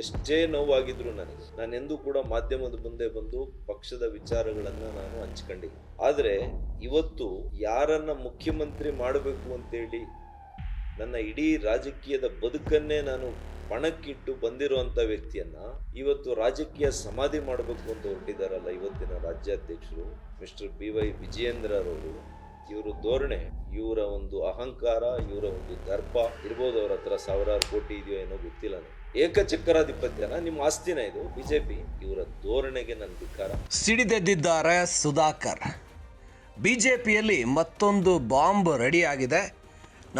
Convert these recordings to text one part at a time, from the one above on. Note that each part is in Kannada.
ಎಷ್ಟೇ ನೋವಾಗಿದ್ರು ನನಗೆ ನಾನು ಎಂದೂ ಕೂಡ ಮಾಧ್ಯಮದ ಮುಂದೆ ಬಂದು ಪಕ್ಷದ ವಿಚಾರಗಳನ್ನು ನಾನು ಹಂಚ್ಕೊಂಡಿಲ್ಲ. ಆದರೆ ಇವತ್ತು ಯಾರನ್ನ ಮುಖ್ಯಮಂತ್ರಿ ಮಾಡಬೇಕು ಅಂತೇಳಿ ನನ್ನ ಇಡೀ ರಾಜಕೀಯದ ಬದುಕನ್ನೇ ನಾನು ಪಣಕ್ಕಿಟ್ಟು ಬಂದಿರುವಂತ ವ್ಯಕ್ತಿಯನ್ನ ಇವತ್ತು ರಾಜಕೀಯ ಸಮಾಧಿ ಮಾಡಬೇಕು ಅಂತ ಹೊರಟಿದಾರಲ್ಲ ಇವತ್ತಿನ ರಾಜ್ಯಾಧ್ಯಕ್ಷರು, ಮಿಸ್ಟರ್ ಬಿ ವೈ ವಿಜಯೇಂದ್ರರವರು. ಇವರು ಧೋರಣೆ, ಇವರ ಒಂದು ಅಹಂಕಾರ, ಇವರ ಒಂದು ದರ್ಪ ಇರ್ಬೋದು ಅವ್ರ ಹತ್ರ ಸಾವಿರಾರು ಕೋಟಿ ಇದೆಯೋ ಏನೋ ಗೊತ್ತಿಲ್ಲ. ಏಕಚಕ್ರಾಧಿಪತ್ಯನ? ನಿಮ್ಮ ಆಸ್ತಿನ ಇದು? ಬಿಜೆಪಿ. ಇವರ ಧೋರಣೆಗೆ ನನ್ನ ಧಿಕ್ಕಾರ. ಸಿಡಿದೆದ್ದಿದ್ದಾರೆ ಸುಧಾಕರ್. ಬಿಜೆಪಿಯಲ್ಲಿ ಮತ್ತೊಂದು ಬಾಂಬ್ ರೆಡಿಯಾಗಿದೆ.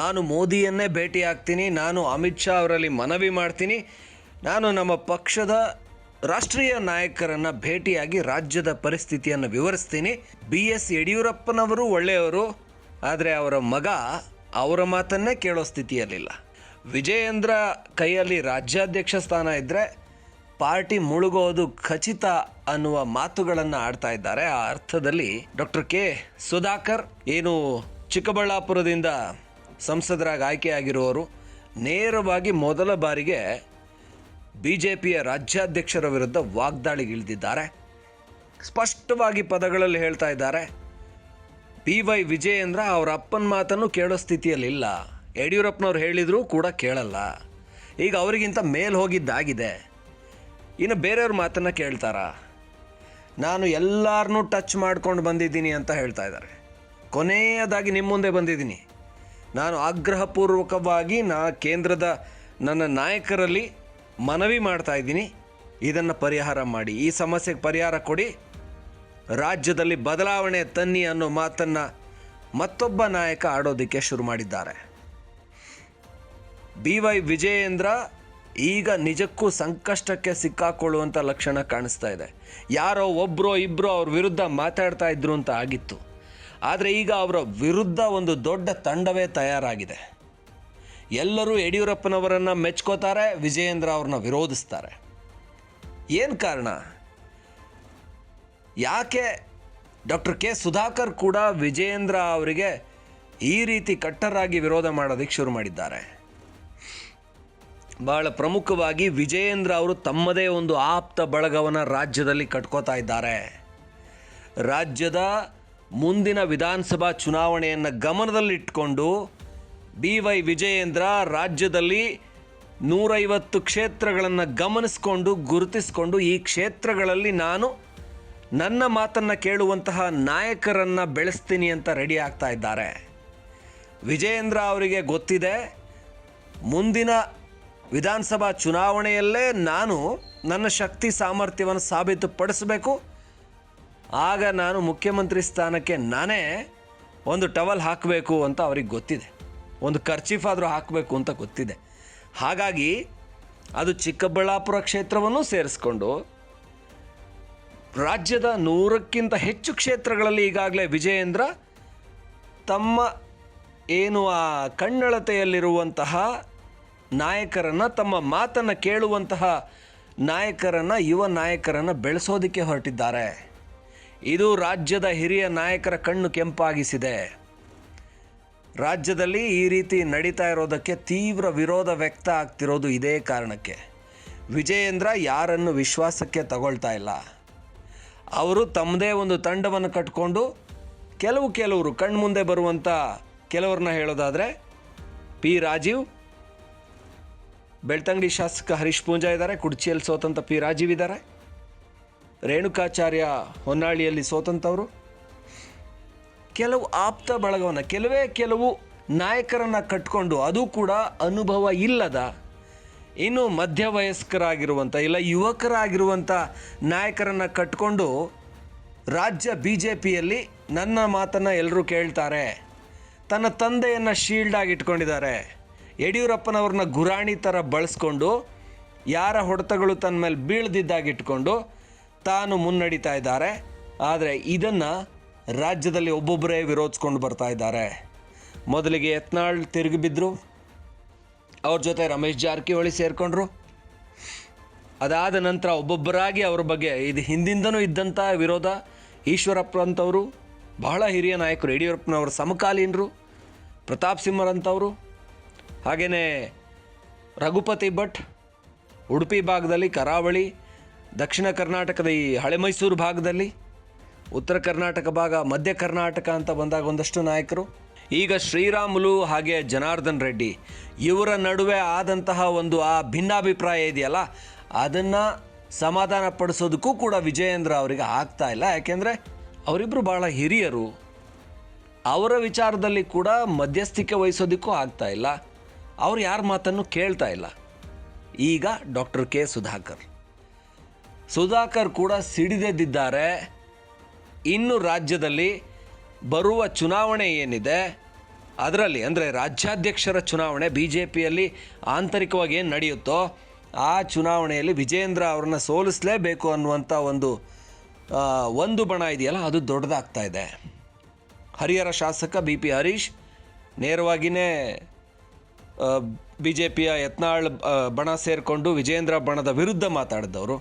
ನಾನು ಮೋದಿಯನ್ನೇ ಭೇಟಿ ಆಗ್ತೀನಿ ನಾನು ಅಮಿತ್ ಶಾ ಅವರಲ್ಲಿ ಮನವಿ ಮಾಡ್ತೀನಿ, ನಾನು ನಮ್ಮ ಪಕ್ಷದ ರಾಷ್ಟ್ರೀಯ ನಾಯಕರನ್ನು ಭೇಟಿಯಾಗಿ ರಾಜ್ಯದ ಪರಿಸ್ಥಿತಿಯನ್ನು ವಿವರಿಸ್ತೀನಿ. ಬಿ ಎಸ್ ಯಡಿಯೂರಪ್ಪನವರು ಒಳ್ಳೆಯವರು, ಆದರೆ ಅವರ ಮಗ ಅವರ ಮಾತನ್ನೇ ಕೇಳೋ ಸ್ಥಿತಿಯಲ್ಲಿಲ್ಲ. ವಿಜಯೇಂದ್ರ ಕೈಯಲ್ಲಿ ರಾಜ್ಯಾಧ್ಯಕ್ಷ ಸ್ಥಾನ ಇದ್ದರೆ ಪಾರ್ಟಿ ಮುಳುಗೋದು ಖಚಿತ ಅನ್ನುವ ಮಾತುಗಳನ್ನು ಆಡ್ತಾ ಇದ್ದಾರೆ. ಆ ಅರ್ಥದಲ್ಲಿ ಡಾಕ್ಟರ್ ಕೆ ಸುಧಾಕರ್, ಏನು ಚಿಕ್ಕಬಳ್ಳಾಪುರದಿಂದ ಸಂಸದರಾಗಿ ಆಯ್ಕೆಯಾಗಿರುವವರು, ನೇರವಾಗಿ ಮೊದಲ ಬಾರಿಗೆ ಬಿ ಜೆ ಪಿಯ ರಾಜ್ಯಾಧ್ಯಕ್ಷರ ವಿರುದ್ಧ ವಾಗ್ದಾಳಿಗಿಳಿದಿದ್ದಾರೆ. ಸ್ಪಷ್ಟವಾಗಿ ಪದಗಳಲ್ಲಿ ಹೇಳ್ತಾ ಇದ್ದಾರೆ, ಪಿ ವೈ ವಿಜಯೇಂದ್ರ ಅವರ ಅಪ್ಪನ ಮಾತನ್ನು ಕೇಳೋ ಸ್ಥಿತಿಯಲ್ಲಿಲ್ಲ. ಯಡಿಯೂರಪ್ಪನವ್ರು ಹೇಳಿದರೂ ಕೂಡ ಕೇಳಲ್ಲ. ಈಗ ಅವರಿಗಿಂತ ಮೇಲ್ ಹೋಗಿದ್ದಾಗಿದೆ. ಇನ್ನು ಬೇರೆಯವ್ರ ಮಾತನ್ನು ಕೇಳ್ತಾರ? ನಾನು ಎಲ್ಲರನ್ನೂ ಟಚ್ ಮಾಡ್ಕೊಂಡು ಬಂದಿದ್ದೀನಿ ಅಂತ ಹೇಳ್ತಾ ಇದ್ದಾರೆ. ಕೊನೆಯದಾಗಿ ನಿಮ್ಮ ಮುಂದೆ ಬಂದಿದ್ದೀನಿ. ನಾನು ಆಗ್ರಹಪೂರ್ವಕವಾಗಿ ನಾ ಕೇಂದ್ರದ ನನ್ನ ನಾಯಕರಲ್ಲಿ ಮನವಿ ಮಾಡ್ತಾ ಇದ್ದೀನಿ. ಇದನ್ನು ಪರಿಹಾರ ಮಾಡಿ. ಈ ಸಮಸ್ಯೆಗೆ ಪರಿಹಾರ ಕೊಡಿ. ರಾಜ್ಯದಲ್ಲಿ ಬದಲಾವಣೆ ತನ್ನಿ ಅನ್ನೋ ಮಾತನ್ನು ಮತ್ತೊಬ್ಬ ನಾಯಕ ಆಡೋದಕ್ಕೆ ಶುರು ಮಾಡಿದ್ದಾರೆ. ಬಿ ವೈ ವಿಜಯೇಂದ್ರ ಈಗ ನಿಜಕ್ಕೂ ಸಂಕಷ್ಟಕ್ಕೆ ಸಿಕ್ಕಾಕೊಳ್ಳುವಂಥ ಲಕ್ಷಣ ಕಾಣಿಸ್ತಾ ಇದೆ. ಯಾರೋ ಒಬ್ಬರೋ ಇಬ್ಬರೋ ಅವ್ರ ವಿರುದ್ಧ ಮಾತಾಡ್ತಾ ಇದ್ರು ಅಂತ ಆಗಿತ್ತು. ಆದರೆ ಈಗ ಅವರ ವಿರುದ್ಧ ಒಂದು ದೊಡ್ಡ ತಂಡವೇ ತಯಾರಾಗಿದೆ. ಎಲ್ಲರೂ ಯಡಿಯೂರಪ್ಪನವರನ್ನು ಮೆಚ್ಕೋತಾರೆ, ವಿಜಯೇಂದ್ರ ಅವ್ರನ್ನ ವಿರೋಧಿಸ್ತಾರೆ. ಏನು ಕಾರಣ? ಯಾಕೆ ಡಾಕ್ಟರ್ ಕೆ ಸುಧಾಕರ್ ಕೂಡ ವಿಜಯೇಂದ್ರ ಅವರಿಗೆ ಈ ರೀತಿ ಕಟ್ಟರಾಗಿ ವಿರೋಧ ಮಾಡೋದಕ್ಕೆ ಶುರು ಮಾಡಿದ್ದಾರೆ? ಬಹಳ ಪ್ರಮುಖವಾಗಿ ವಿಜಯೇಂದ್ರ ಅವರು ತಮ್ಮದೇ ಒಂದು ಆಪ್ತ ಬಳಗವನ್ನು ರಾಜ್ಯದಲ್ಲಿ ಕಟ್ಕೋತಾ ಇದ್ದಾರೆ. ರಾಜ್ಯದ ಮುಂದಿನ ವಿಧಾನಸಭಾ ಚುನಾವಣೆಯನ್ನು ಗಮನದಲ್ಲಿಟ್ಕೊಂಡು ಬಿ ವೈ ವಿಜಯೇಂದ್ರ ರಾಜ್ಯದಲ್ಲಿ ನೂರೈವತ್ತು ಕ್ಷೇತ್ರಗಳನ್ನು ಗಮನಿಸಿಕೊಂಡು ಗುರುತಿಸಿಕೊಂಡು ಈ ಕ್ಷೇತ್ರಗಳಲ್ಲಿ ನಾನು ನನ್ನ ಮಾತನ್ನು ಕೇಳುವಂತಹ ನಾಯಕರನ್ನು ಬೆಳೆಸ್ತೀನಿ ಅಂತ ರೆಡಿ ಆಗ್ತಾ ಇದ್ದಾರೆ. ವಿಜಯೇಂದ್ರ ಅವರಿಗೆ ಗೊತ್ತಿದೆ, ಮುಂದಿನ ವಿಧಾನಸಭಾ ಚುನಾವಣೆಯಲ್ಲೇ ನಾನು ನನ್ನ ಶಕ್ತಿ ಸಾಮರ್ಥ್ಯವನ್ನು ಸಾಬೀತುಪಡಿಸಬೇಕು. ಆಗ ನಾನು ಮುಖ್ಯಮಂತ್ರಿ ಸ್ಥಾನಕ್ಕೆ ನಾನೇ ಒಂದು ಟವಲ್ ಹಾಕಬೇಕು ಅಂತ ಅವ್ರಿಗೆ ಗೊತ್ತಿದೆ. ಒಂದು ಖರ್ಚೀಫ್ ಆದರೂ ಹಾಕಬೇಕು ಅಂತ ಗೊತ್ತಿದೆ. ಹಾಗಾಗಿ ಅದು ಚಿಕ್ಕಬಳ್ಳಾಪುರ ಕ್ಷೇತ್ರವನ್ನು ಸೇರಿಸ್ಕೊಂಡು ರಾಜ್ಯದ ನೂರಕ್ಕಿಂತ ಹೆಚ್ಚು ಕ್ಷೇತ್ರಗಳಲ್ಲಿ ಈಗಾಗಲೇ ವಿಜಯೇಂದ್ರ ತಮ್ಮ ಏನು ಆ ಕಣ್ಣಳತೆಯಲ್ಲಿರುವಂತಹ ನಾಯಕರನ್ನು, ತಮ್ಮ ಮಾತನ್ನು ಕೇಳುವಂತಹ ನಾಯಕರನ್ನು, ಯುವ ನಾಯಕರನ್ನು ಬೆಳೆಸೋದಕ್ಕೆ ಹೊರಟಿದ್ದಾರೆ. ಇದು ರಾಜ್ಯದ ಹಿರಿಯ ನಾಯಕರ ಕಣ್ಣು ಕೆಂಪಾಗಿಸಿದೆ. ರಾಜ್ಯದಲ್ಲಿ ಈ ರೀತಿ ನಡೀತಾ ಇರೋದಕ್ಕೆ ತೀವ್ರ ವಿರೋಧ ವ್ಯಕ್ತ ಆಗ್ತಿರೋದು ಇದೇ ಕಾರಣಕ್ಕೆ. ವಿಜಯೇಂದ್ರ ಯಾರನ್ನು ವಿಶ್ವಾಸಕ್ಕೆ ತಗೊಳ್ತಾ ಇಲ್ಲ. ಅವರು ತಮ್ಮದೇ ಒಂದು ತಂಡವನ್ನು ಕಟ್ಕೊಂಡು ಕೆಲವು ಕೆಲವರು ಕಣ್ಮುಂದೆ ಬರುವಂಥ ಕೆಲವ್ರನ್ನ ಹೇಳೋದಾದರೆ ಪಿ ರಾಜೀವ್, ಬೆಳ್ತಂಗಡಿ ಶಾಸಕ ಹರೀಶ್ ಪೂಂಜಾ ಇದ್ದಾರೆ, ಕುಡ್ಚಿಯಲ್ಲಿ ಸೋತಂಥ ಪಿ ರಾಜೀವ್ ಇದ್ದಾರೆ. ರೇಣುಕಾಚಾರ್ಯ ಹೊನ್ನಾಳಿಯಲ್ಲಿ ಸೋತಂತವರು ಕೆಲವು ಆಪ್ತ ಬಳಗವನ್ನು, ಕೆಲವೇ ಕೆಲವು ನಾಯಕರನ್ನು ಕಟ್ಕೊಂಡು ಅದು ಕೂಡ ಅನುಭವ ಇಲ್ಲದ, ಇನ್ನು ಮಧ್ಯವಯಸ್ಕರಾಗಿರುವಂಥ ಇಲ್ಲ ಯುವಕರಾಗಿರುವಂಥ ನಾಯಕರನ್ನು ಕಟ್ಕೊಂಡು ರಾಜ್ಯ ಬಿ ಜೆ ಪಿಯಲ್ಲಿ ನನ್ನ ಮಾತನ್ನು ಎಲ್ಲರೂ ಕೇಳ್ತಾರೆ. ತನ್ನ ತಂದೆಯನ್ನು ಶೀಲ್ಡಾಗಿ ಇಟ್ಕೊಂಡಿದ್ದಾರೆ. ಯಡಿಯೂರಪ್ಪನವ್ರನ್ನ ಗುರಾಣಿ ಥರ ಬಳಸ್ಕೊಂಡು, ಯಾರ ಹೊಡೆತಗಳು ತನ್ನ ಮೇಲೆ ಬೀಳ್ದಿದ್ದಾಗಿಟ್ಕೊಂಡು ತಾನು ಮುನ್ನಡೀತಾ ಇದ್ದಾರೆ. ಆದರೆ ಇದನ್ನು ರಾಜ್ಯದಲ್ಲಿ ಒಬ್ಬೊಬ್ಬರೇ ವಿರೋಧಿಸ್ಕೊಂಡು ಬರ್ತಾ ಇದ್ದಾರೆ. ಮೊದಲಿಗೆ ಯತ್ನಾಳ್ ತಿರುಗಿ ಬಿದ್ದರು ಅವ್ರ ಜೊತೆ ರಮೇಶ್ ಜಾರಕಿಹೊಳಿ ಸೇರಿಕೊಂಡ್ರು. ಅದಾದ ನಂತರ ಒಬ್ಬೊಬ್ಬರಾಗಿ ಅವ್ರ ಬಗ್ಗೆ ಇದು ಹಿಂದಿಂದನೂ ಇದ್ದಂಥ ವಿರೋಧ ಈಶ್ವರಪ್ಪ ಅಂತವರು, ಬಹಳ ಹಿರಿಯ ನಾಯಕರು, ಯಡಿಯೂರಪ್ಪನವರ ಸಮಕಾಲೀನರು, ಪ್ರತಾಪ್ ಸಿಂಹರಂಥವರು ಹಾಗೆಯೇ ರಘುಪತಿ ಭಟ್, ಉಡುಪಿ ಭಾಗದಲ್ಲಿ ಕರಾವಳಿ, ದಕ್ಷಿಣ ಕರ್ನಾಟಕದ ಈ ಹಳೆ ಮೈಸೂರು ಭಾಗದಲ್ಲಿ ಉತ್ತರ ಕರ್ನಾಟಕ ಭಾಗ, ಮಧ್ಯ ಕರ್ನಾಟಕ ಅಂತ ಬಂದಾಗ ಒಂದಷ್ಟು ನಾಯಕರು. ಈಗ ಶ್ರೀರಾಮುಲು ಹಾಗೆ ಜನಾರ್ದನ್ ರೆಡ್ಡಿ, ಇವರ ನಡುವೆ ಆದಂತಹ ಒಂದು ಆ ಭಿನ್ನಾಭಿಪ್ರಾಯ ಇದೆಯಲ್ಲ, ಅದನ್ನು ಸಮಾಧಾನ ಪಡಿಸೋದಕ್ಕೂ ಕೂಡ ವಿಜಯೇಂದ್ರ ಅವರಿಗೆ ಆಗ್ತಾ ಇಲ್ಲ. ಯಾಕೆಂದರೆ ಅವರಿಬ್ಬರು ಭಾಳ ಹಿರಿಯರು. ಅವರ ವಿಚಾರದಲ್ಲಿ ಕೂಡ ಮಧ್ಯಸ್ಥಿಕೆ ವಹಿಸೋದಕ್ಕೂ ಆಗ್ತಾ ಇಲ್ಲ. ಅವ್ರು ಯಾರ ಮಾತನ್ನು ಕೇಳ್ತಾ ಇಲ್ಲ. ಈಗ ಡಾಕ್ಟರ್ ಕೆ ಸುಧಾಕರ್. ಸುಧಾಕರ್ ಕೂಡ ಸಿಡಿದೆದ್ದಿದ್ದಾರೆ. ಇನ್ನು ರಾಜ್ಯದಲ್ಲಿ ಬರುವ ಚುನಾವಣೆ ಏನಿದೆ, ಅದರಲ್ಲಿ ಅಂದರೆ ರಾಜ್ಯಾಧ್ಯಕ್ಷರ ಚುನಾವಣೆ ಬಿ ಜೆ ಪಿಯಲ್ಲಿ ಆಂತರಿಕವಾಗಿ ಏನು ನಡೆಯುತ್ತೋ, ಆ ಚುನಾವಣೆಯಲ್ಲಿ ವಿಜೇಂದ್ರ ಅವ್ರನ್ನ ಸೋಲಿಸಲೇಬೇಕು ಅನ್ನುವಂಥ ಒಂದು ಒಂದು ಬಣ ಇದೆಯಲ್ಲ, ಅದು ದೊಡ್ಡದಾಗ್ತಾ ಇದೆ. ಹರಿಹರ ಶಾಸಕ ಬಿ ಪಿ ಹರೀಶ್ ನೇರವಾಗಿಯೇ ಬಿ ಜೆ ಪಿಯ ಯತ್ನಾಳ್ ಬಣ ಸೇರಿಕೊಂಡು ವಿಜೇಂದ್ರ ಬಣದ ವಿರುದ್ಧ ಮಾತಾಡಿದವರು.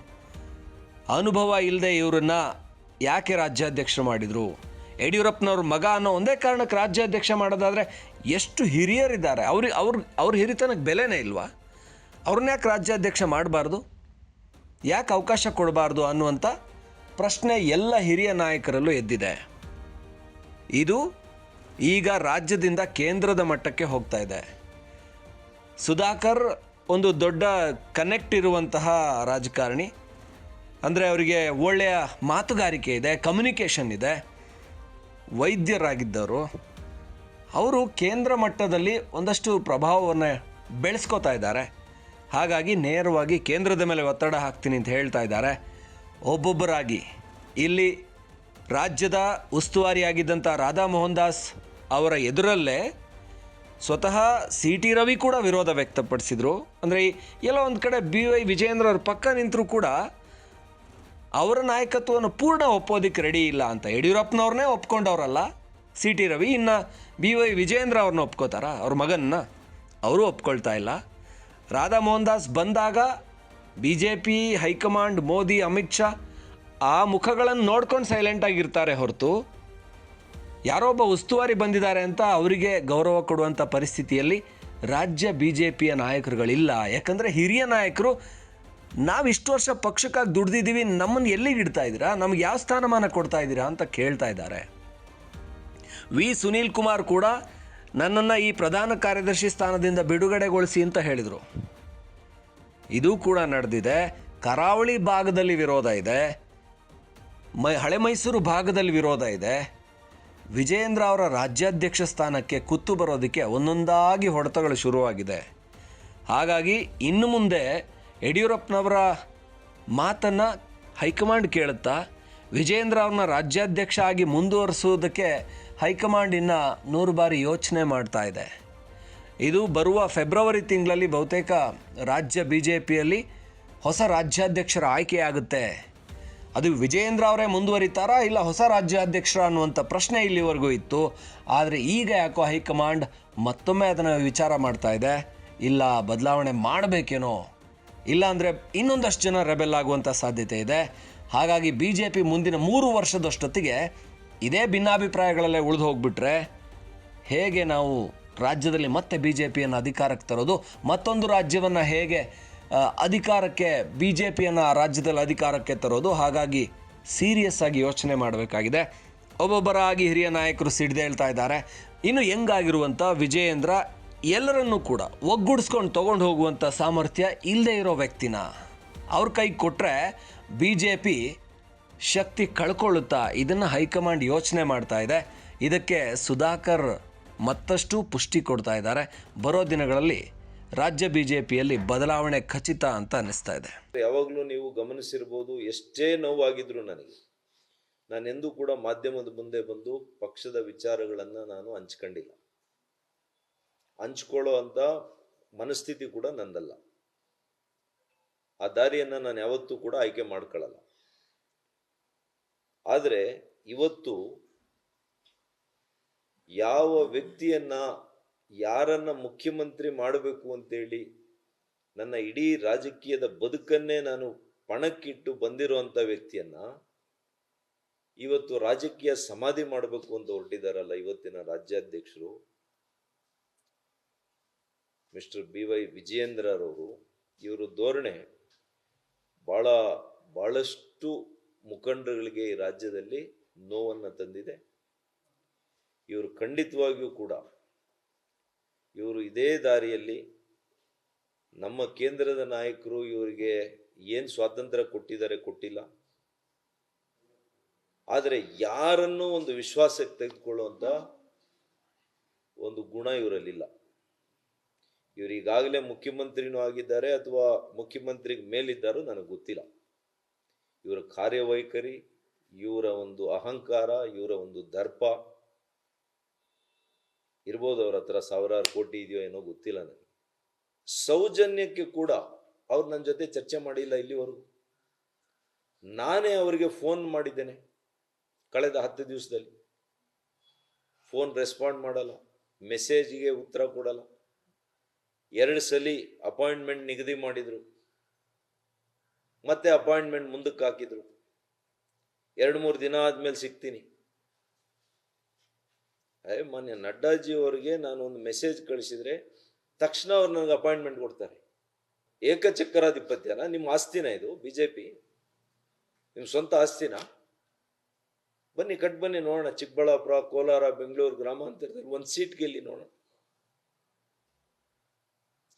ಅನುಭವ ಇಲ್ಲದೆ ಇವರನ್ನ ಯಾಕೆ ರಾಜ್ಯಾಧ್ಯಕ್ಷ ಮಾಡಿದರು? ಯಡಿಯೂರಪ್ಪನವ್ರ ಮಗ ಅನ್ನೋ ಒಂದೇ ಕಾರಣಕ್ಕೆ ರಾಜ್ಯಾಧ್ಯಕ್ಷ ಮಾಡೋದಾದರೆ ಎಷ್ಟು ಹಿರಿಯರಿದ್ದಾರೆ? ಅವ್ರಿಗೆ ಅವ್ರ ಅವ್ರ ಹಿರಿತನಕ್ಕೆ ಬೆಲೆನೇ ಇಲ್ವಾ? ಅವ್ರನ್ನ ಯಾಕೆ ರಾಜ್ಯಾಧ್ಯಕ್ಷ ಮಾಡಬಾರ್ದು? ಯಾಕೆ ಅವಕಾಶ ಕೊಡಬಾರ್ದು ಅನ್ನುವಂಥ ಪ್ರಶ್ನೆ ಎಲ್ಲ ಹಿರಿಯ ನಾಯಕರಲ್ಲೂ ಎದ್ದಿದೆ. ಇದು ಈಗ ರಾಜ್ಯದಿಂದ ಕೇಂದ್ರದ ಮಟ್ಟಕ್ಕೆ ಹೋಗ್ತಾ ಇದೆ. ಸುಧಾಕರ್ ಒಂದು ದೊಡ್ಡ ಕನೆಕ್ಟ್ ಇರುವಂತಹ ರಾಜಕಾರಣಿ. ಅಂದರೆ ಅವರಿಗೆ ಒಳ್ಳೆಯ ಮಾತುಗಾರಿಕೆ ಇದೆ ಕಮ್ಯುನಿಕೇಷನ್ ಇದೆ. ವೈದ್ಯರಾಗಿದ್ದವರು, ಅವರು ಕೇಂದ್ರ ಮಟ್ಟದಲ್ಲಿ ಒಂದಷ್ಟು ಪ್ರಭಾವವನ್ನು ಬೆಳೆಸ್ಕೋತಾ ಇದ್ದಾರೆ. ಹಾಗಾಗಿ ನೇರವಾಗಿ ಕೇಂದ್ರದ ಮೇಲೆ ಒತ್ತಡ ಹಾಕ್ತೀನಿ ಅಂತ ಹೇಳ್ತಾ ಇದ್ದಾರೆ. ಒಬ್ಬೊಬ್ಬರಾಗಿ, ಇಲ್ಲಿ ರಾಜ್ಯದ ಉಸ್ತುವಾರಿಯಾಗಿದ್ದಂಥ ರಾಧಾ ಮೋಹನ್ ದಾಸ್ ಅವರ ಎದುರಲ್ಲೇ ಸ್ವತಃ ಸಿ ಟಿ ರವಿ ಕೂಡ ವಿರೋಧ ವ್ಯಕ್ತಪಡಿಸಿದರು. ಅಂದರೆ ಎಲ್ಲೋ ಒಂದು ಕಡೆ ಬಿ ವೈ ವಿಜಯೇಂದ್ರ ಅವ್ರ ಪಕ್ಕ ನಿಂತರೂ ಕೂಡ ಅವರ ನಾಯಕತ್ವವನ್ನು ಪೂರ್ಣ ಒಪ್ಪೋದಕ್ಕೆ ರೆಡಿ ಇಲ್ಲ ಅಂತ ಯಡಿಯೂರಪ್ಪನವ್ರನ್ನೇ ಒಪ್ಕೊಂಡವ್ರಲ್ಲ. ಸಿ ಟಿ ರವಿ, ಇನ್ನು ಬಿ ವೈ ವಿಜಯೇಂದ್ರ ಅವ್ರನ್ನ ಒಪ್ಕೋತಾರ? ಅವ್ರ ಮಗನ್ನ ಅವರು ಒಪ್ಕೊಳ್ತಾ ಇಲ್ಲ. ರಾಧಾ ಮೋಹನ್ ದಾಸ್ ಬಂದಾಗ B J P high command, Modi, Amit Shah ಆ ಮುಖಗಳನ್ನು ನೋಡ್ಕೊಂಡು ಸೈಲೆಂಟ್ ಆಗಿರ್ತಾರೆ ಹೊರತು. ಯಾರೋ ಒಬ್ಬ ಉಸ್ತುವಾರಿ ಬಂದಿದ್ದಾರೆ ಅಂತ ಅವರಿಗೆ ಗೌರವ ಕೊಡುವಂಥ ಪರಿಸ್ಥಿತಿಯಲ್ಲಿ ರಾಜ್ಯ ಬಿ ಜೆ ಪಿಯ ನಾಯಕರುಗಳಿಲ್ಲ. ಯಾಕಂದರೆ ಹಿರಿಯ ನಾಯಕರು ನಾವು ಇಷ್ಟು ವರ್ಷ ಪಕ್ಷಕ್ಕಾಗಿ ದುಡ್ದಿದ್ದೀವಿ ನಮ್ಮನ್ನು ಎಲ್ಲಿಗೆ ಇಡ್ತಾ ಇದ್ದೀರಾ? ನಮ್ಗೆ ಯಾವ ಸ್ಥಾನಮಾನ ಕೊಡ್ತಾ ಇದ್ದೀರಾ ಅಂತ ಕೇಳ್ತಾ ಇದ್ದಾರೆ. ವಿ. ಸುನೀಲ್ ಕುಮಾರ್ ಕೂಡ ನನ್ನನ್ನು ಈ ಪ್ರಧಾನ ಕಾರ್ಯದರ್ಶಿ ಸ್ಥಾನದಿಂದ ಬಿಡುಗಡೆಗೊಳಿಸಿ ಅಂತ ಹೇಳಿದರು. ಇದು ಕೂಡ ನಡೆದಿದೆ. ಕರಾವಳಿ ಭಾಗದಲ್ಲಿ ವಿರೋಧ ಇದೆ. ಮೈ, ಹಳೆ ಮೈಸೂರು ಭಾಗದಲ್ಲಿ ವಿರೋಧ ಇದೆ. ವಿಜಯೇಂದ್ರ ಅವರ ರಾಜ್ಯಾಧ್ಯಕ್ಷ ಸ್ಥಾನಕ್ಕೆ ಕುತ್ತು ಬರೋದಕ್ಕೆ ಒಂದೊಂದಾಗಿ ಹೊಡೆತಗಳು ಶುರುವಾಗಿದೆ. ಹಾಗಾಗಿ ಇನ್ನು ಮುಂದೆ ಯಡಿಯೂರಪ್ಪನವರ ಮಾತನ್ನು ಹೈಕಮಾಂಡ್ ಕೇಳುತ್ತಾ ವಿಜಯೇಂದ್ರ ಅವ್ರನ್ನ ರಾಜ್ಯಾಧ್ಯಕ್ಷ ಆಗಿ ಮುಂದುವರಿಸುವುದಕ್ಕೆ ಹೈಕಮಾಂಡ್ ಇನ್ನು ನೂರು ಬಾರಿ ಯೋಚನೆ ಮಾಡ್ತಾ ಇದೆ. ಇದು ಬರುವ ಫೆಬ್ರವರಿ ತಿಂಗಳಲ್ಲಿ ಬಹುತೇಕ ರಾಜ್ಯ ಬಿ ಜೆ ಪಿಯಲ್ಲಿ ಹೊಸ ರಾಜ್ಯಾಧ್ಯಕ್ಷರ ಆಯ್ಕೆಯಾಗುತ್ತೆ. ಅದು ವಿಜಯೇಂದ್ರ ಅವರೇ ಮುಂದುವರಿತಾರಾ ಇಲ್ಲ ಹೊಸ ರಾಜ್ಯಾಧ್ಯಕ್ಷರ ಅನ್ನುವಂಥ ಪ್ರಶ್ನೆ ಇಲ್ಲಿವರೆಗೂ ಇತ್ತು. ಆದರೆ ಈಗ ಯಾಕೋ ಹೈಕಮಾಂಡ್ ಮತ್ತೊಮ್ಮೆ ಅದನ್ನು ವಿಚಾರ ಮಾಡ್ತಾ ಇದೆ. ಇಲ್ಲ ಬದಲಾವಣೆ ಮಾಡಬೇಕೇನೋ? ಇಲ್ಲಾಂದರೆ ಇನ್ನೊಂದಷ್ಟು ಜನ ರೆಬೆಲ್ ಆಗುವಂಥ ಸಾಧ್ಯತೆ ಇದೆ. ಹಾಗಾಗಿ ಬಿ ಜೆ ಪಿ ಮುಂದಿನ ಮೂರು ವರ್ಷದಷ್ಟೊತ್ತಿಗೆ ಇದೇ ಭಿನ್ನಾಭಿಪ್ರಾಯಗಳಲ್ಲೇ ಉಳಿದು ಹೋಗ್ಬಿಟ್ರೆ ಹೇಗೆ ನಾವು ರಾಜ್ಯದಲ್ಲಿ ಮತ್ತೆ ಬಿ ಜೆ ಪಿಯನ್ನು ಅಧಿಕಾರಕ್ಕೆ ತರೋದು, ಮತ್ತೊಂದು ರಾಜ್ಯವನ್ನು ಹೇಗೆ ಅಧಿಕಾರಕ್ಕೆ ಬಿ ಜೆ ಪಿಯನ್ನು ಆ ರಾಜ್ಯದಲ್ಲಿ ಅಧಿಕಾರಕ್ಕೆ ತರೋದು, ಹಾಗಾಗಿ ಸೀರಿಯಸ್ ಆಗಿ ಯೋಚನೆ ಮಾಡಬೇಕಾಗಿದೆ. ಒಬ್ಬೊಬ್ಬರಾಗಿ ಹಿರಿಯ ನಾಯಕರು ಸಿಡ್ದೇಳ್ತಾ ಇದ್ದಾರೆ. ಇನ್ನು ಹೆಂಗಾಗಿರುವಂಥ ವಿಜಯೇಂದ್ರ ಎಲ್ಲರನ್ನೂ ಕೂಡ ಒಗ್ಗೂಡಿಸ್ಕೊಂಡು ತೊಗೊಂಡು ಹೋಗುವಂಥ ಸಾಮರ್ಥ್ಯ ಇಲ್ಲದೆ ಇರೋ ವ್ಯಕ್ತಿನ ಅವ್ರ ಕೈಗೆ ಕೊಟ್ಟರೆ ಬಿ ಜೆ ಪಿ ಶಕ್ತಿ ಕಳ್ಕೊಳ್ಳುತ್ತಾ ಇದನ್ನು ಹೈಕಮಾಂಡ್ ಯೋಚನೆ ಮಾಡ್ತಾ ಇದೆ. ಇದಕ್ಕೆ ಸುಧಾಕರ್ ಮತ್ತಷ್ಟು ಪುಷ್ಟಿ ಕೊಡ್ತಾ ಇದ್ದಾರೆ. ಬರೋ ದಿನಗಳಲ್ಲಿ ರಾಜ್ಯ ಬಿ ಜೆ ಪಿಯಲ್ಲಿ ಬದಲಾವಣೆ ಖಚಿತ ಅಂತ ಅನ್ನಿಸ್ತಾ ಇದೆ. ಯಾವಾಗಲೂ ನೀವು ಗಮನಿಸಿರ್ಬೋದು, ಎಷ್ಟೇ ನೋವಾಗಿದ್ರು ನನಗೆ, ನಾನೆಂದೂ ಕೂಡ ಮಾಧ್ಯಮದ ಮುಂದೆ ಬಂದು ಪಕ್ಷದ ವಿಚಾರಗಳನ್ನು ನಾನು ಹಂಚ್ಕೊಂಡಿಲ್ಲ. ಹಂಚ್ಕೊಳ್ಳೋ ಅಂತ ಮನಸ್ಥಿತಿ ಕೂಡ ನಂದಲ್ಲ. ಆ ದಾರಿಯನ್ನು ನಾನು ಯಾವತ್ತೂ ಕೂಡ ಆಯ್ಕೆ ಮಾಡ್ಕೊಳ್ಳಲ್ಲ. ಆದರೆ ಇವತ್ತು ಯಾವ ವ್ಯಕ್ತಿಯನ್ನ ಯಾರನ್ನ ಮುಖ್ಯಮಂತ್ರಿ ಮಾಡಬೇಕು ಅಂತೇಳಿ ನನ್ನ ಇಡೀ ರಾಜಕೀಯದ ಬದುಕನ್ನೇ ನಾನು ಪಣಕ್ಕಿಟ್ಟು ಬಂದಿರುವಂತ ವ್ಯಕ್ತಿಯನ್ನ ಇವತ್ತು ರಾಜಕೀಯ ಸಮಾಧಿ ಮಾಡಬೇಕು ಅಂತ ಹೊರಟಿದಾರಲ್ಲ ಇವತ್ತಿನ ರಾಜ್ಯಾಧ್ಯಕ್ಷರು. ಮಿಸ್ಟರ್ ಬಿ ವೈ ವಿಜಯೇಂದ್ರರವರು ಇವರು ಧೋರಣೆ ಭಾಳ ಭಾಳಷ್ಟು ಮುಖಂಡರುಗಳಿಗೆ ಈ ರಾಜ್ಯದಲ್ಲಿ ನೋವನ್ನು ತಂದಿದೆ. ಇವರು ಖಂಡಿತವಾಗಿಯೂ ಕೂಡ ಇವರು ಇದೇ ದಾರಿಯಲ್ಲಿ ನಮ್ಮ ಕೇಂದ್ರದ ನಾಯಕರು ಇವರಿಗೆ ಏನು ಸ್ವಾತಂತ್ರ್ಯ ಕೊಟ್ಟಿದ್ದಾರೆ ಕೊಟ್ಟಿಲ್ಲ. ಆದರೆ ಯಾರನ್ನೂ ಒಂದು ವಿಶ್ವಾಸಕ್ಕೆ ತೆಗೆದುಕೊಳ್ಳುವಂಥ ಒಂದು ಗುಣ ಇವರಲ್ಲಿಲ್ಲ. ಇವರು ಈಗಾಗಲೇ ಮುಖ್ಯಮಂತ್ರಿನೂ ಆಗಿದ್ದಾರೆ ಅಥವಾ ಮುಖ್ಯಮಂತ್ರಿಗೆ ಮೇಲಿದ್ದಾರೋ ನನಗೆ ಗೊತ್ತಿಲ್ಲ. ಇವರ ಕಾರ್ಯವೈಖರಿ, ಇವರ ಒಂದು ಅಹಂಕಾರ, ಇವರ ಒಂದು ದರ್ಪ ಇರ್ಬೋದು ಅವ್ರ ಹತ್ರ ಸಾವಿರಾರು ಕೋಟಿ ಇದೆಯೋ ಏನೋ ಗೊತ್ತಿಲ್ಲ ನನಗೆ. ಸೌಜನ್ಯಕ್ಕೆ ಕೂಡ ಅವ್ರು ನನ್ನ ಜೊತೆ ಚರ್ಚೆ ಮಾಡಿಲ್ಲ ಇಲ್ಲಿವರೆಗೂ. ನಾನೇ ಅವರಿಗೆ ಫೋನ್ ಮಾಡಿದ್ದೇನೆ ಕಳೆದ ಹತ್ತು ದಿವಸದಲ್ಲಿ. ಫೋನ್ ರೆಸ್ಪಾಂಡ್ ಮಾಡಲ್ಲ, ಮೆಸೇಜ್ಗೆ ಉತ್ತರ ಕೊಡಲ್ಲ. ಎರಡು ಸಲ ಅಪಾಯಿಂಟ್ಮೆಂಟ್ ನಿಗದಿ ಮಾಡಿದ್ರು. ಮತ್ತೆ ಅಪಾಯಿಂಟ್ಮೆಂಟ್ ಮುಂದಕ್ಕೆ ಹಾಕಿದ್ರು. ಎರಡು ಮೂರು ದಿನ ಆದ್ಮೇಲೆ ಸಿಗ್ತೀನಿ. ಅಯ್ಯ ಮಾನ್ಯ ನಡ್ಡಾಜಿ ಅವರಿಗೆ ನಾನು ಒಂದು ಮೆಸೇಜ್ ಕಳಿಸಿದ್ರೆ ತಕ್ಷಣ ಅವ್ರು ನನಗೆ ಅಪಾಯಿಂಟ್ಮೆಂಟ್ ಕೊಡ್ತಾರೆ. ಏಕಚಕ್ರಾಧಿಪತ್ಯನ? ನಿಮ್ಮ ಆಸ್ತಿನ ಇದು ಬಿ ಜೆ ಪಿ ನಿಮ್ಮ ಸ್ವಂತ ಆಸ್ತಿನ? ಬನ್ನಿ, ಕಟ್ ಬನ್ನಿ, ನೋಡೋಣ. ಚಿಕ್ಕಬಳ್ಳಾಪುರ, ಕೋಲಾರ, ಬೆಂಗಳೂರು ಗ್ರಾಮಾಂತರದಲ್ಲಿ ಒಂದು ಸೀಟ್ ಗೆಲ್ಲಿ ನೋಡೋಣ.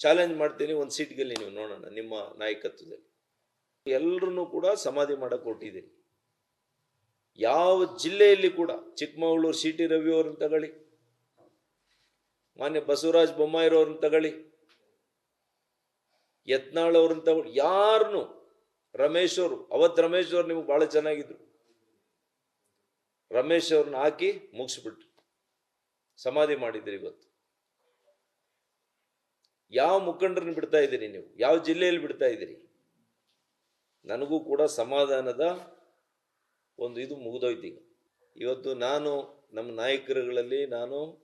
ಚಾಲೆಂಜ್ ಮಾಡ್ತೀನಿ, ಒಂದು ಸೀಟ್ ಗೆಲ್ಲಿ ನೀವು ನೋಡೋಣ, ನಿಮ್ಮ ನಾಯಕತ್ವದಲ್ಲಿ. ಎಲ್ಲರನ್ನೂ ಕೂಡ ಸಮಾಧಿ ಮಾಡಕ್ಕೆ ಕೊಟ್ಟಿದ್ದೀರಿ ಯಾವ ಜಿಲ್ಲೆಯಲ್ಲಿ ಕೂಡ, ಚಿಕ್ಕಮಗಳೂರು ಸಿ ಟಿ ರವಿ ಅವ್ರನ್ನ ತಗೊಳ್ಳಿ, ಮಾನ್ಯ ಬಸವರಾಜ್ ಬೊಮ್ಮಾಯಿರವ್ರನ್ನ ತಗೊಳ್ಳಿ, ಯತ್ನಾಳ್ ಅವ್ರನ್ನ ತಗೊಳ್ಳಿ ಯಾರನ್ನು ರಮೇಶ್ ಅವರು ಅವತ್ತು ರಮೇಶ್ ಅವ್ರು ನಿಮ್ಗೆ ಭಾಳ ಚೆನ್ನಾಗಿದ್ರು. ರಮೇಶ್ ಅವ್ರನ್ನ ಹಾಕಿ ಮುಗಿಸ್ಬಿಟ್ರು. ಸಮಾಧಿ ಮಾಡಿದ್ರಿ ಇವತ್ತು. ಯಾವ ಮುಖಂಡರನ್ನು ಬಿಡ್ತಾ ಇದ್ದೀರಿ ನೀವು? ಯಾವ ಜಿಲ್ಲೆಯಲ್ಲಿ ಬಿಡ್ತಾ ಇದ್ದೀರಿ? ನನಗೂ ಕೂಡ ಸಮಾಧಾನದ ಒಂದು ಇದು ಮುಗಿದೋಯ್ತು ಈಗ. ಇವತ್ತು ನಾನು ನಮ್ಮ ನಾಯಕರುಗಳಲ್ಲಿ, ನಾನು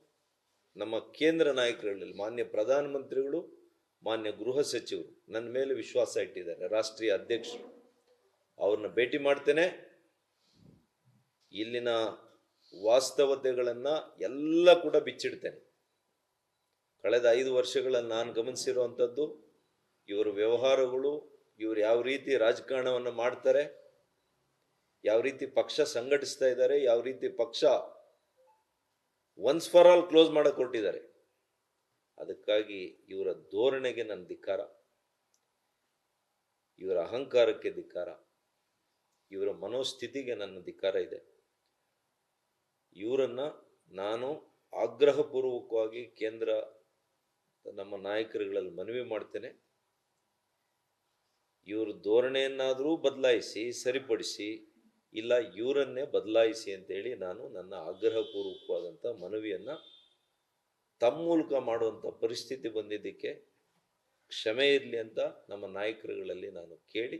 ನಮ್ಮ ಕೇಂದ್ರ ನಾಯಕರುಗಳಲ್ಲಿ, ಮಾನ್ಯ ಪ್ರಧಾನಮಂತ್ರಿಗಳು, ಮಾನ್ಯ ಗೃಹ ಸಚಿವರು, ನನ್ನ ಮೇಲೆ ವಿಶ್ವಾಸ ಇಟ್ಟಿದ್ದಾರೆ. ರಾಷ್ಟ್ರೀಯ ಅಧ್ಯಕ್ಷರು. ಅವ್ರನ್ನ ಭೇಟಿ ಮಾಡ್ತೇನೆ. ಇಲ್ಲಿನ ವಾಸ್ತವತೆಗಳನ್ನು ಎಲ್ಲ ಕೂಡ ಬಿಚ್ಚಿಡ್ತೇನೆ. ಕಳೆದ ಐದು ವರ್ಷಗಳಲ್ಲಿ ನಾನು ಗಮನಿಸಿರುವಂಥದ್ದು, ಇವರ ವ್ಯವಹಾರಗಳು, ಇವರು ಯಾವ ರೀತಿ ರಾಜಕಾರಣವನ್ನು ಮಾಡ್ತಾರೆ, ಯಾವ ರೀತಿ ಪಕ್ಷ ಸಂಘಟಿಸ್ತಾ ಇದ್ದಾರೆ, ಯಾವ ರೀತಿ ಪಕ್ಷ ಒನ್ಸ್ ಫಾರ್ ಆಲ್ ಕ್ಲೋಸ್ ಮಾಡಕ್ಕೆ ಕೊಟ್ಟಿದ್ದಾರೆ ಅದಕ್ಕಾಗಿ ಇವರ ಧೋರಣೆಗೆ ನನ್ನ ಧಿಕ್ಕಾರ, ಇವರ ಅಹಂಕಾರಕ್ಕೆ ಧಿಕ್ಕಾರ, ಇವರ ಮನೋಸ್ಥಿತಿಗೆ ನನ್ನ ಧಿಕ್ಕಾರ ಇದೆ. ಇವರನ್ನ ನಾನು ಆಗ್ರಹಪೂರ್ವಕವಾಗಿ ಕೇಂದ್ರ ನಮ್ಮ ನಾಯಕರುಗಳಲ್ಲಿ ಮನವಿ ಮಾಡ್ತೇನೆ. ಇವ್ರ ಧೋರಣೆಯನ್ನಾದರೂ ಬದಲಾಯಿಸಿ, ಸರಿಪಡಿಸಿ, ಇಲ್ಲ ಇವರನ್ನೇ ಬದಲಾಯಿಸಿ ಅಂತೇಳಿ ನಾನು ನನ್ನ ಆಗ್ರಹಪೂರ್ವಕವಾದಂಥ ಮನವಿಯನ್ನು ತಮ್ಮ ಮೂಲಕ ಮಾಡುವಂಥ ಪರಿಸ್ಥಿತಿ ಬಂದಿದ್ದಕ್ಕೆ ಕ್ಷಮೆ ಇರಲಿ ಅಂತ ನಮ್ಮ ನಾಯಕರುಗಳಲ್ಲಿ ನಾನು ಕೇಳಿ